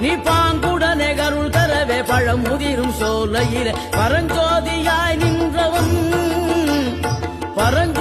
நீ பாங்குடனே கருள் தரவே பழம் முதிரும் சோலையில. பரஞ்சோதியாய் நின்றவன் பரஞ்சோ